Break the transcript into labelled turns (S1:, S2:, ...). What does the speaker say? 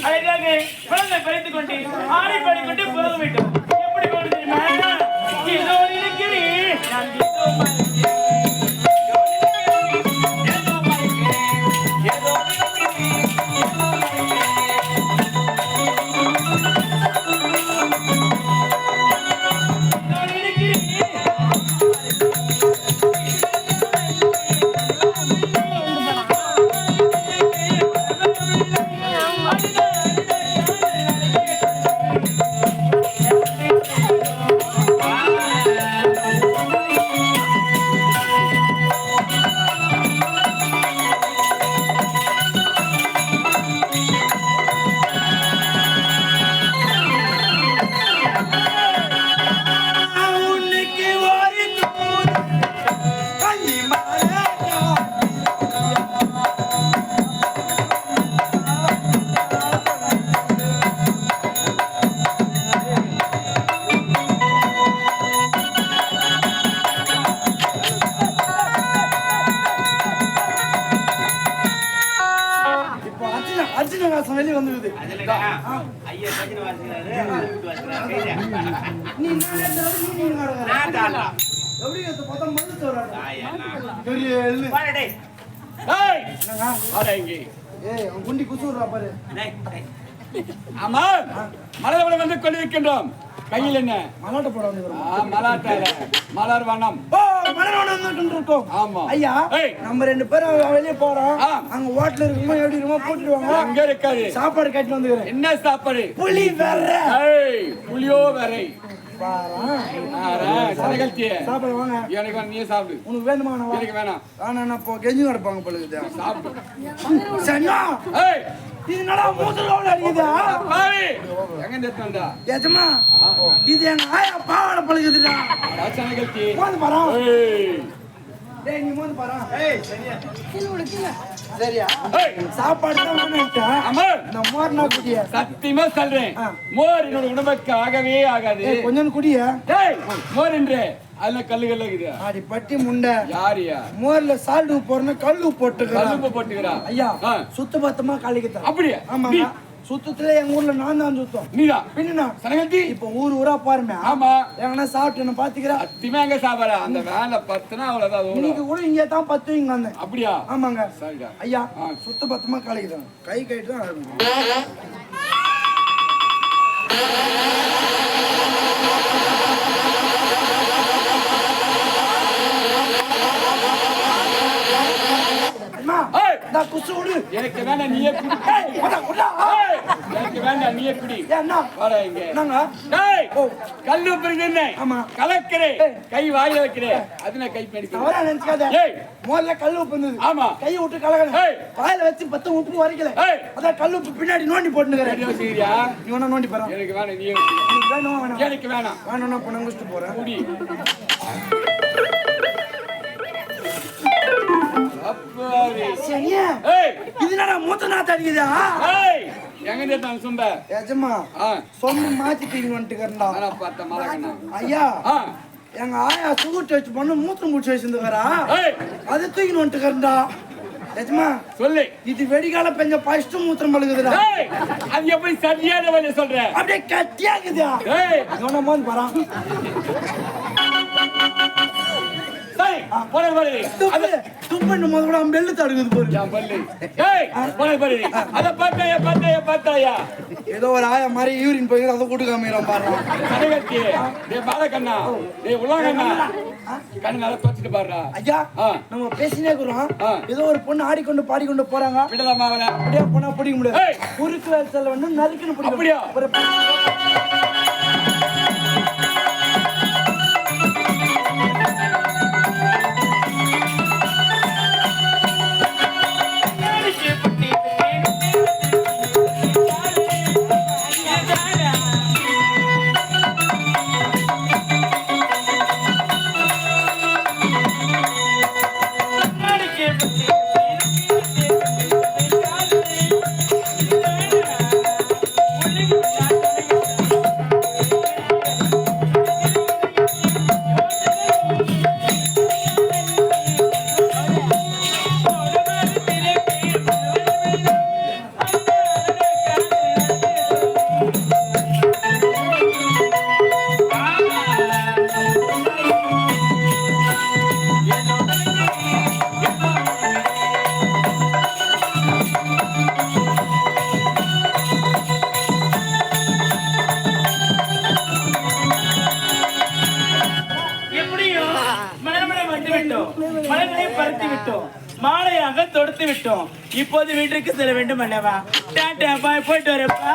S1: அழகாக குழந்தை பிறந்து கொண்டு ஆடி பாடிக்கொண்டு போக வேண்டும்.
S2: பார்த்தா மருந்து சொல்றாங்க பெரிய குசுறா பாரு.
S3: ஆமா மலர்வளம் வந்து கொண்டிருக்கின்றோம் கையில் என்ன?
S2: மலாட்ட போட
S3: மலாட்டால மலர் வண்ணம்.
S2: ஓ மலரோட வந்துட்டு இருக்கோம்
S3: ஆமா
S2: ஐயா. நம்ம ரெண்டு பேரும் வெளியே போறோம். அங்க ஹோட்டல் இருக்குமோ எப்படி இருக்குமோ போட்டுருவாங்க.
S3: அங்க இருக்காது.
S2: சாப்பாடு கட்டி வந்துக்கிறேன்.
S3: என்ன சாப்பாடு?
S2: புளி வேற.
S3: புளியோ
S2: வாங்க.
S3: எனக்கு வேணும், நீயே சாப்பிடு.
S2: உனக்கு வேணுமா
S3: எனக்கு வேணாம்.
S2: வேணா இப்போ கெஞ்சி கிடப்பாங்க பழுகுது
S3: சாப்பிடு.
S2: இது என்னடா மூத்தர் கவுல அடிக்குதா?
S3: பாவி! எங்க
S2: இது ஆயா பாவாட பழுகுதுடா.
S3: சனகல்தி
S2: மோந்து பாரா.
S3: ஏய்.
S2: டேய் நீ மோந்து பாரா. ஏய் சரியா. சரியா?
S3: ஏய்.
S2: சாப்பாடு தான் வேணும்ட்டா
S3: அம்மா
S2: இந்த மோர்னா குடிய?
S3: சத்தியமா சொல்றேன். மோர் என்னோட உடம்புக்கு ஆகவே ஆகாது.
S2: கொஞ்சம் குடிய?
S3: டேய் மோர் என்று அதுல கல்லுகள் இருக்குது.
S2: ஆடி பட்டி முண்டை.
S3: யாரியா
S2: மோர்ல சால்ட் உப்பு போறணும் கல் உப்பு போட்டுக்கிறான்
S3: கல்லுப்பு போட்டுக்கிறா?
S2: ஐயா
S3: ஆ.
S2: சுத்த பத்தமா கலக்கித்தான்
S3: அப்படியா?
S2: ஆமாங்க.
S3: நீ?
S2: சுத்தத்துல எங்க ஊர்ல நான் தான் சுத்தம்.
S3: நீதா?
S2: பின்னா
S3: சனகல்தி
S2: இப்ப ஊர் ஊரா பாருமே.
S3: ஆமா.
S2: எங்கன்னா சாப்பிட்டு என்ன பாத்துக்கிறா?
S3: எங்க சாப்பாடா அந்த வேலை பத்துனா அவ்வளவுதான் அது
S2: கூட இங்கே தான் பத்து இங்க வந்தேன்.
S3: அப்படியா?
S2: ஆமாங்க.
S3: சரிடா.
S2: ஐயா
S3: ஆ.
S2: சுத்த பத்தமா கலக்கிதான் கை கைட்டு தான் ஆரம்பிக்கும். அம்மா,
S3: ஏய்
S2: நான் குசு விடு
S3: எனக்கு வேண்டாம் நீயே.
S2: ஏய்,
S3: எனக்கு வேண்டாம் நீயே குடி.
S2: ஏன்னா
S3: வாடா இங்க.
S2: ஓ.
S3: கல்லு பிரிந்து
S2: ஆமா.
S3: கலக்கிறேன். கை வாயில வைக்கிறேன். அது நான் கை பிடிக்கிறேன்.
S2: தவறா நினைச்சுக்காத. முதல்ல கல் உப்பு இருந்தது
S3: ஆமா.
S2: கையை விட்டு கலக்கணும். வாயில வச்சு பத்து உப்பு வரைக்கல. அதான் கல் உப்பு பின்னாடி நோண்டி போட்டுக்கிறேன் நீ வேணா நோண்டி போறான்
S3: எனக்கு வேணாம் குடி.
S2: எனக்கு வேணும் வேணாம்
S3: வேணாம்
S2: பணம் குடிச்சிட்டு போறேன். இது என்னடா மூத்த நாத்து அடிக்குதா?
S3: ஏய். எங்க இருந்தான் சும்ப?
S2: ஏஜமா
S3: ஆ.
S2: சொம்பு மாத்திட்டீங்க
S3: மலக்கண்ணா
S2: ஐயா எங்க ஆயா சுகர் டெஸ்ட் பண்ணு மூத்திரம் குடிச்சு வச்சிருந்துக்கிறா
S3: ஏய்.
S2: அதை தூக்கின்னு வந்துட்டுக்கிறா ஏஜமா
S3: சொல்லு.
S2: இது வெடிகால பெஞ்ச ஃபர்ஸ்ட் மூத்திரம் பழுகுதுடா.
S3: அது எப்படி சரியான வழியை சொல்ற?
S2: அப்படியே கட்டியாக்குதா? இவன
S3: போன பாரு
S2: துப்புன்னு முதல்ல கூட பெல்லு தடுக்குது பாரு.
S3: பல்லு. ஏய் போன பாரு அத பார்த்தாயா பார்த்தாயா பார்த்தாயா?
S2: ஏதோ ஒரு ஆயா மாதிரி யூரின் போய் அதை கூட்டு காமிக்கிறான் பாரு.
S3: கடைகட்டி டேய் பாலக்கண்ணா டேய் உள்ளாங்கண்ணா கண்ணு. நல்லா துவச்சிட்டு பாருடா.
S2: ஐயா. நம்ம பேசினே இருக்கிறோம். ஏதோ ஒரு பொண்ணு ஆடிக்கொண்டு பாடிக்கொண்டு போறாங்க.
S3: விடலாமா
S2: அப்படியே போனா பிடிக்க முடியாது. குறுக்கு வேலை வந்து நறுக்குன்னு
S3: அப்படியா?
S2: ஒரு
S1: வந்து விட்டோம் மலர்களை பறித்து விட்டோம் மாலையாக தொடுத்து விட்டோம் இப்போது வீட்டிற்கு செல்ல வேண்டும் அல்லவா? டாட்டா பாய் போயிட்டு வரப்பா